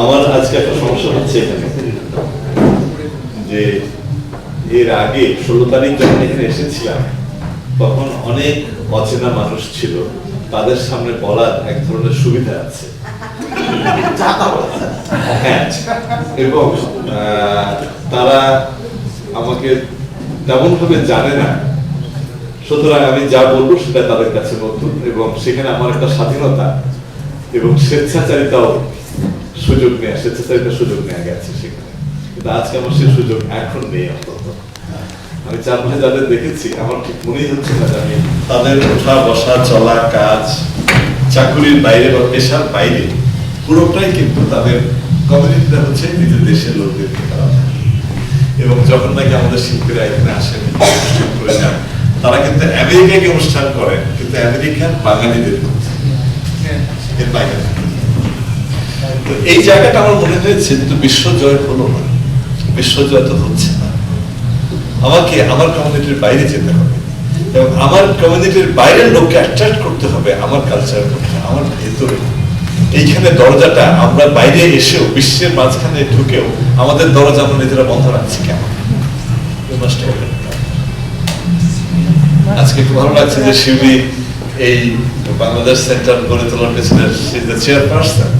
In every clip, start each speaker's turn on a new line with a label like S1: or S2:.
S1: আমার আজকে একটা সমস্যা হচ্ছে এখানে। যে এর আগে ষোলো তারিখ যখন এখানে এসেছিলাম, তখন অনেক অচেনা মানুষ ছিল। তাদের সামনে বলার এক ধরনের সুবিধা আছে। হ্যাঁ এবং তারা আমাকে তেমন ভাবে জানে না। সুতরাং আমি যা বলব সেটা তাদের কাছে নতুন এবং সেখানে আমার একটা স্বাধীনতা এবং স্বেচ্ছাচারিতাও সুযোগ নেওয়া স্বেচ্ছাচারিতার সুযোগ নেওয়া গেছে সেখানে। কিন্তু আজকে আমার সেই সুযোগ এখন নেই অন্তত আমি চার মাসে যাদের দেখেছি, আমার ঠিক মনেই হচ্ছে না আমি তাদের ওঠা, বসা, চলা, কাজ, চাকুরির বাইরে বা পেশার বাইরে, পুরোটাই কিন্তু তাদের কমিউনিটিটা হচ্ছে নিজের দেশের লোকদেরকে তারা এবং যখন নাকি আমাদের শিল্পীরা এখানে আসেন করে যান, তারা কিন্তু আমেরিকায় গিয়ে অনুষ্ঠান করেন, কিন্তু আমেরিকার বাঙালিদের মধ্যে। তো এই জায়গাটা আমার মনে হয়েছে যে তো বিশ্ব জয় হলো না। বিশ্ব জয় তো হচ্ছে না। আমাকে আমার কমিউনিটির বাইরে যেতে হবে। এবং আমার কমিউনিটির বাইরের লোককে অ্যাট্রাক্ট করতে হবে আমার কালচারের মধ্যে, আমার ভেতরে। এইখানে দরজাটা আমরা বাইরে এসেও, বিশ্বের মাঝখানে ঢুকেও আমাদের দরজা আমরা নিজেরা বন্ধ রাখছি up. আজকে খুব ভালো লাগছে যে শিউলি এই বাংলাদেশ সেন্টার গড়ে তোলার পেছনে চেয়ারপারসন,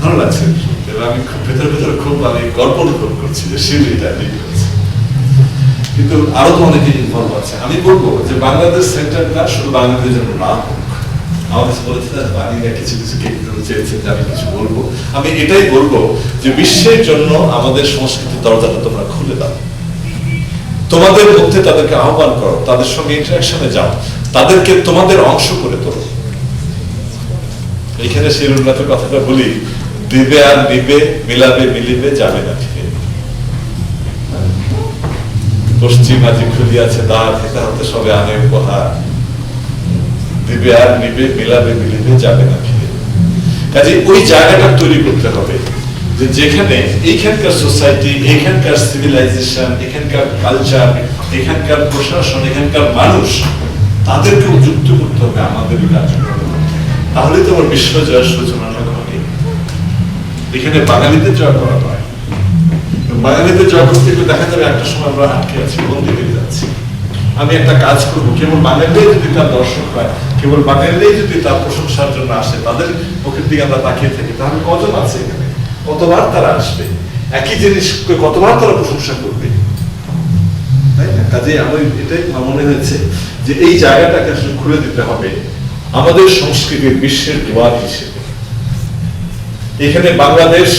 S1: ভালো লাগছে। আমি ভেতরে ভেতরে খুব আমি গর্ব অনুভব করছি যে করছে। কিন্তু আরও তো অনেকে ইনভলভ আছে। আমি বলব যে বাংলাদেশ সেন্টারটা শুধু বাংলাদেশের জন্য না হোক। আমার কাছে বলেছিলেন বাঙালিরা কিছু কিছু কেন্দ্র আমি কিছু বলব। আমি এটাই বলব যে বিশ্বের জন্য আমাদের সংস্কৃতির দরজাটা তোমরা খুলে দাও। তোমাদের মধ্যে তাদেরকে আহ্বান করো, তাদের সঙ্গে ইন্টারাকশনে যাও। তাদেরকে তোমাদের অংশ করে তোলো। এখানে শিরুল্লাথের কথাটা বলি, দিবে আর নিবে, মিলাবে, মিলিবে, যাবে না পশ্চিম আজি খুলিয়াছে দ্বার এটা হতে সবে আনে উপহার। দিবে আর নিবে, মিলাবে, মিলিবে, যাবে না ফিরে কাজে ওই জায়গাটা তৈরি করতে হবে যে যেখানে এইখানকার সোসাইটি এখানকার সিভিলাইজেশন এখানকার কালচার এখানকার প্রশাসন, এখানকার মানুষ তাদেরকেও যুক্ত করতে হবে আমাদের এই তাহলে তো আমার বিশ্ব জয়ের সূচনা হবে এখানে বাঙালিদের জয় করা নয় বাঙালিদের জয় করতে গেলে দেখা যাবে একটা সময় আমরা আটকে আছি, বন্দি হয়ে যাচ্ছি। আমি একটা কাজ করব, কেবল বাঙালিরাই যদি তার দর্শক হয়, কেবল বাঙালিরাই যদি তার প্রশংসার জন্য আসে, তাদের মুখের দিকে আমরা তাকিয়ে থাকি, তাহলে কজন আছে এখানে? কতবার তারা আসবে? একই জিনিসকে কতবার তারা প্রশংসা করবে? তাই না? কাজে আমার এটাই মনে হয়েছে। যে এই জায়গাটাকে আসলে খুলে দিতে হবে আমাদের সংস্কৃতির বিশ্বের দোয়ার হিসেবে। এখানে বাংলাদেশ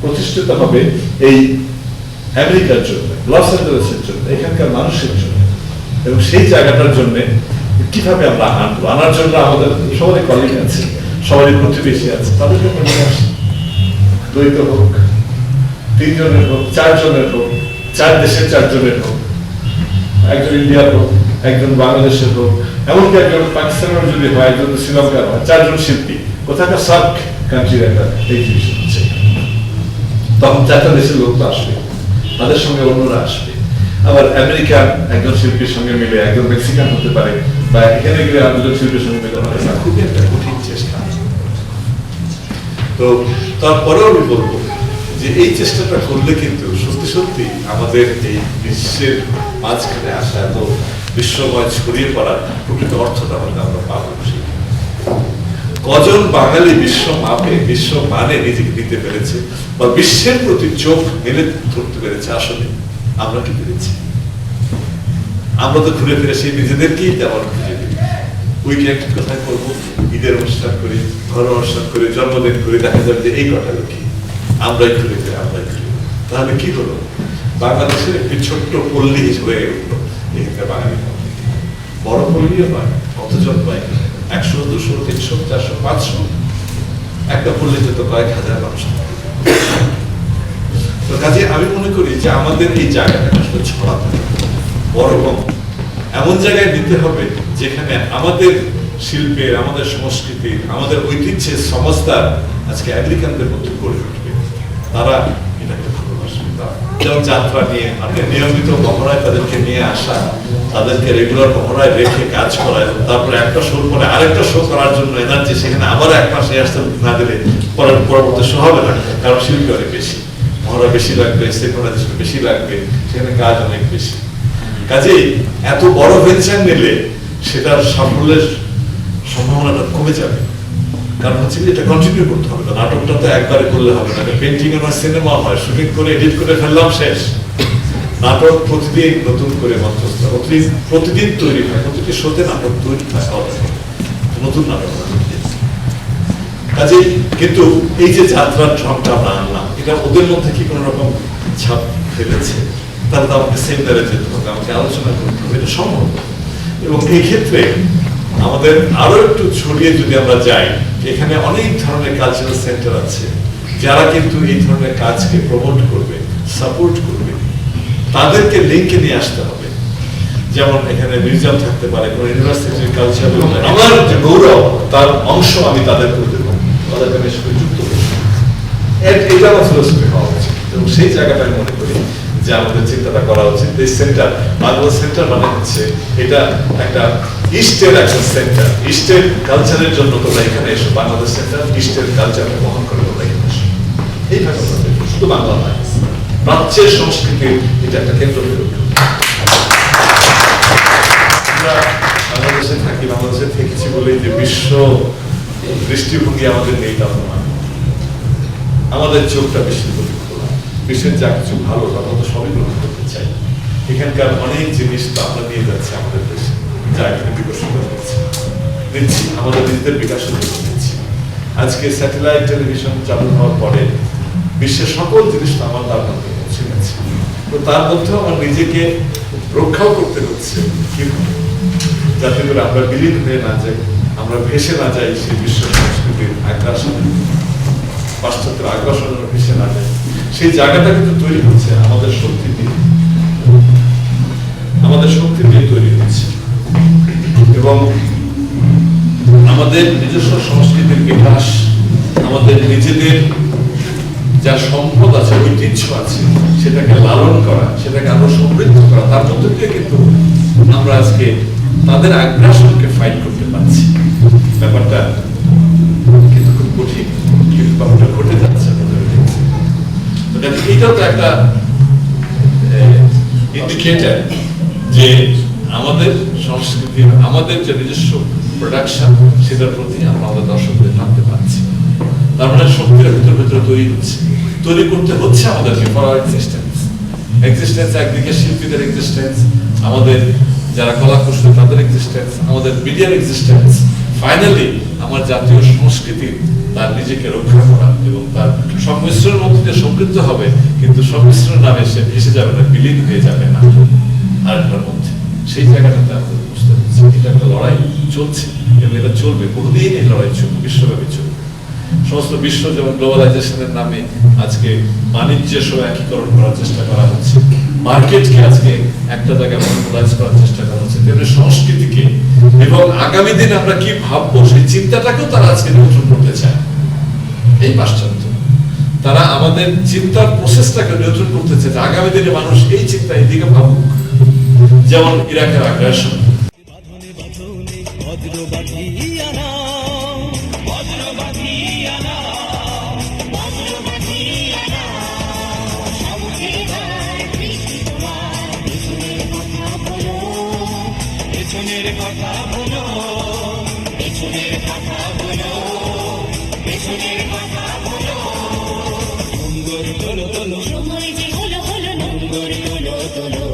S1: প্রতিষ্ঠিত হবে এই আমেরিকার জন্য, লস অ্যাঞ্জেলেসের জন্য, এখানকার মানুষের জন্য। এবং সেই জায়গাটার জন্য কীভাবে আমরা আনব? আনার জন্য আমাদের সবারই কলিগ আছে, সবারই প্রতিবেশী আছে, তাদেরকে নিয়ে আসি। দ্বৈত হোক, তিনজনের হোক, চারজনের হোক, চার দেশের চারজনের হোক, একজন ইন্ডিয়ার হোক একজন বাংলাদেশের হোক এমনকি একজন পাকিস্তানের যদি হয়, একজন শ্রীলঙ্কার হয়, চারজন শিল্পী। কোথাকার সার্ক কান্ট্রির একটা এক্সিবিশন হচ্ছে। তখন চারটা দেশের লোক তো আসবে, তাদের সঙ্গে অন্যরা আসবে। আবার আমেরিকার একজন শিল্পীর সঙ্গে মিলে, একজন মেক্সিকান হতে পারে, বা এখানে গেলে আর দুজন শিল্পীর সঙ্গে মিলে হবে না খুবই একটা কঠিন চেষ্টা। তো তারপরেও আমি বলব যে এই চেষ্টাটা করলে কিন্তু সত্যি সত্যি আমাদের এই বিশ্বের মাঝখানে আসা এত বিশ্বময় ছড়িয়ে পড়ার প্রকৃত অর্থটা হয়তো আমরা পাবো কজন বাঙালি বিশ্ব মাপে, বিশ্ব মানে নিজেকে দিতে পেরেছে বা বিশ্বের প্রতি চোখ মেলে ধরতে পেরেছে আসলে আমরা কি পেরেছি? আমরা তো ঘুরে ফিরে সেই নিজেদেরকেই তেমন খুঁজে দিই। উইকেন্ড কোথায় করব? ঈদের অনুষ্ঠান করি, ঘর অনুষ্ঠান করি, জন্মদিন করি, দেখা যাবে যে এই ঘটালো কি? আমরাই ঘুরে ফিরে আমরাই ঘুরে তাহলে কি হলো? বাংলাদেশের একটি ছোট্ট পল্লী হয়ে উঠল। বড় পল্লীও একশো, দুশো, তিনশো, চারশো, পাঁচশো। একটা পল্লীতে তো কয়েক হাজার মানুষ। তো কাজে আমি মনে করি যে আমাদের এই জায়গাটা আসলে ছড়াতে। বড় কম এমন জায়গায় দিতে হবে যেখানে আমাদের শিল্পের, আমাদের সংস্কৃতির, আমাদের ঐতিহ্যের সমাজটা আজকে আমেরিকানদের মধ্যে গড়ে উঠবে। তারা তারা যাত্রা নিয়ে, আপনি নিয়মিত মহড়ায় তাদেরকে নিয়ে আসা, তাদেরকে রেগুলার মহড়ায় রেখে কাজ করা এবং তারপরে একটা শো পরে আরেকটা শো করার জন্য এনার্জি সেখানে আবার এক মাস রিহার্সাল না দিলে পরের, পরবর্তী শো হবে না, কারণ শিল্পী অনেক বেশি। মহড়া বেশি লাগবে সিনক্রোনাইজেশন বেশি লাগবে, সেখানে কাজ অনেক বেশি। কাজেই এত বড় ভেঞ্চার নিলে সেটার সাফল্যের সম্ভাবনাটা কমে যাবে। কারণ হচ্ছে এটা কন্টিনিউ করতে হবে। নাটকটা তো একবারে করলে হবে না। পেন্টিং সিনেমা হয় শুটিং করে এডিট করে ফেললাম, শেষ। নাটক প্রতিদিন নতুন করে মঞ্চস্থ প্রতিদিন তৈরি হয়, প্রতিটি শোতে নাটক তৈরি হয় নতুন নাটক। কাজেই কিন্তু এই যে যাত্রার ঢংটা আমরা আনলাম, এটা ওদের মধ্যে কি কোনো রকম ছাপ ফেলেছে? তাহলে তো আমাকে সেমিনারে যেতে হবে, আমাকে আলোচনা করতে হবে, এটা সম্ভব এবং এই ক্ষেত্রে আমাদের আরও একটু ছড়িয়ে যদি আমরা যাই, এখানে অনেক ধরনের কালচারাল সেন্টার আছে, যারা কিন্তু এই ধরনের কাজকে প্রমোট করবে সাপোর্ট করবে। তাদেরকে লিঙ্কে নিয়ে আসতে হবে। যেমন এখানে মিউজিয়াম থাকতে পারে, কোনো ইউনিভার্সিটির কালচার আমার যে গৌরব, তার অংশ আমি তাদেরকে দেবো। তাদেরকে করে যুক্ত এটা আমার হওয়া উচিত। এবং সেই জায়গাটা আমি মনে করি যে আমাদের চিন্তাটা করা উচিত। এই সেন্টার বাংলা সেন্টার মানে হচ্ছে এটা একটা ইস্টের একটা সেন্টার ইস্টের কালচারের জন্য তোমরা এখানে এসো বাংলাদেশ সেন্টার ইস্টের কালচারকে বহন করে তোমরা এখানে এসো। এইভাবে আমরা শুধু বাংলা নয়, প্রাচ্যের সংস্কৃতির এটা একটা কেন্দ্র আমরা বাংলাদেশে থাকি, বাংলাদেশে থেকেছি বলেই যে বিশ্ব দৃষ্টিভঙ্গি আমাদের নেই তা নয় আমাদের চোখটা বেশি করে খোলা। বিশ্বের যা কিছু ভালো, আমরা তো সবই গ্রহণ করতে চাই। এখানকার অনেক জিনিস তো আমরা নিয়ে যাচ্ছি আমাদের দেশে বিকশিত হচ্ছে দিচ্ছি আমাদের নিজেদের বিকাশের জন্য দিচ্ছি আজকে স্যাটেলাইট টেলিভিশন চালু হওয়ার পরে বিশ্বের সকল জিনিস আমার তার মধ্যে পৌঁছে গেছে। তো তার মধ্যেও আমার নিজেকে রক্ষাও করতে হচ্ছে। কীভাবে যাতে করে আমরা বিলীন হয়ে না যাই, আমরা ভেসে না যাই সেই বিশ্ব সংস্কৃতির আগ্রাসনে। পাশ্চাত্যের আগ্রাসন ভেসে না যায় সেই জায়গাটা কিন্তু তৈরি হচ্ছে, আমাদের শক্তি দিয়ে। আমাদের শক্তি দিয়ে তৈরি হচ্ছে। এবং আমাদের নিজস্ব সংস্কৃতির বিকাশ আমাদের নিজেদের যা সম্পদ আছে, ঐতিহ্য আছে, সেটাকে লালন করা, সেটাকে আরও সমৃদ্ধ করা, তার মধ্যে দিয়ে কিন্তু আমরা আজকে তাদের আগ্রাসনকে ফাইট করতে পারছি। ব্যাপারটা কিন্তু খুব কঠিন, কিন্তু ব্যাপারটা ঘটে যাচ্ছে এইটাও তো একটা ইন্ডিকেটার যে আমাদের সংস্কৃতি আমাদের যে নিজস্ব প্রোডাকশন সেটার প্রতি আমরা আমাদের দর্শকদের টানতে পারছি। তার মানে শক্তির ভিতরে ভিতরে তৈরি হচ্ছে। তৈরি করতে হচ্ছে আমাদেরকে ফর এক্সিস্টেন্স এক্সিস্টেন্স একদিকে শিল্পীদের এক্সিস্টেন্স আমাদের যারা তাদের এক্সিস্টেন্স আমাদের মিডিয়ার এক্সিস্টেন্স ফাইনালি আমার জাতীয় সংস্কৃতি, তার নিজেকে রক্ষা করা এবং তার সংমিশ্রণের মধ্যে দিয়ে সমৃদ্ধ হবে, কিন্তু সংমিশ্রণ নামে সে ভেসে যাবে না, বিলীন হয়ে যাবে না। আরেকটার মধ্যে। সেই জায়গাটাতে আমাদের বুঝতে হচ্ছে এটা একটা লড়াই চলছে। এবং এটা চলবে? বহুদিন এই লড়াই চলবে, বিশ্বব্যাপী চলবে। সমস্ত বিশ্ব যেমন গ্লোবালাইজেশনের নামে আজকে বাণিজ্য সহ একীকরণ করার চেষ্টা করা হচ্ছে, মার্কেটকে আজকে একটা জায়গায় মনোলাইজ করার চেষ্টা করা হচ্ছে, তেমনি সংস্কৃতিকে। এবং আগামী দিন আমরা কি ভাববো, সেই চিন্তাটাকেও তারা আজকে নিয়ন্ত্রণ করতে চায়। এই পাশ্চাত্য। তারা আমাদের চিন্তার প্রসেসটাকে নিয়ন্ত্রণ করতে চায় আগামী দিনে মানুষ এই চিন্তা এইদিকে ভাবুক। যেমন ইরাকের আগ্রাসন
S2: কথা বলো পেছনের কথা বলো পেছনের কথা বলো নোংর তোলো তোলো
S3: সময় যে হলো হলো। না
S2: তোলো তোলো